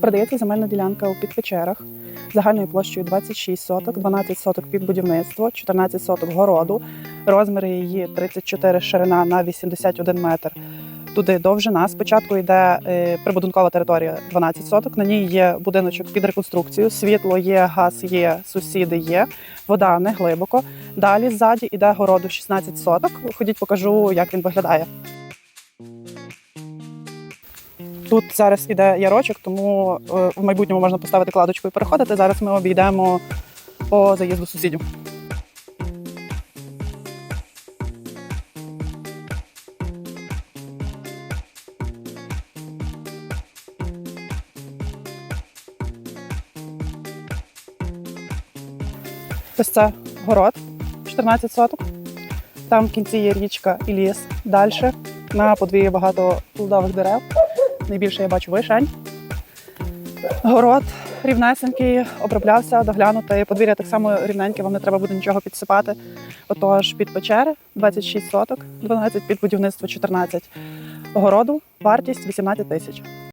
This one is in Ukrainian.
Продається земельна ділянка у Підпечерах загальною площею 26 соток, 12 соток під будівництво, 14 соток городу. Розміри її 34 ширина на 81 метр. Туди довжина. Спочатку йде е, прибудинкова територія 12 соток. На ній є будиночок під реконструкцію. Світло є, газ є, сусіди є, вода не глибоко. Далі ззаді йде городу 16 соток. Ходіть, покажу, як він виглядає. Тут зараз іде ярочок, тому е, в майбутньому можна поставити кладочку і переходити. Зараз ми обійдемо по заїзду сусідів. Ось це город 14 соток. Там в кінці є річка і ліс. Далі на подвір'ї багато плодових дерев. Найбільше я бачу вишень. Город рівнесенький, оброблявся, доглянутий. Подвір'я так само рівненьке, вам не треба буде нічого підсипати. Отож, під печери 26 соток, 12 під будівництво 14. Городу вартість 18 тисяч.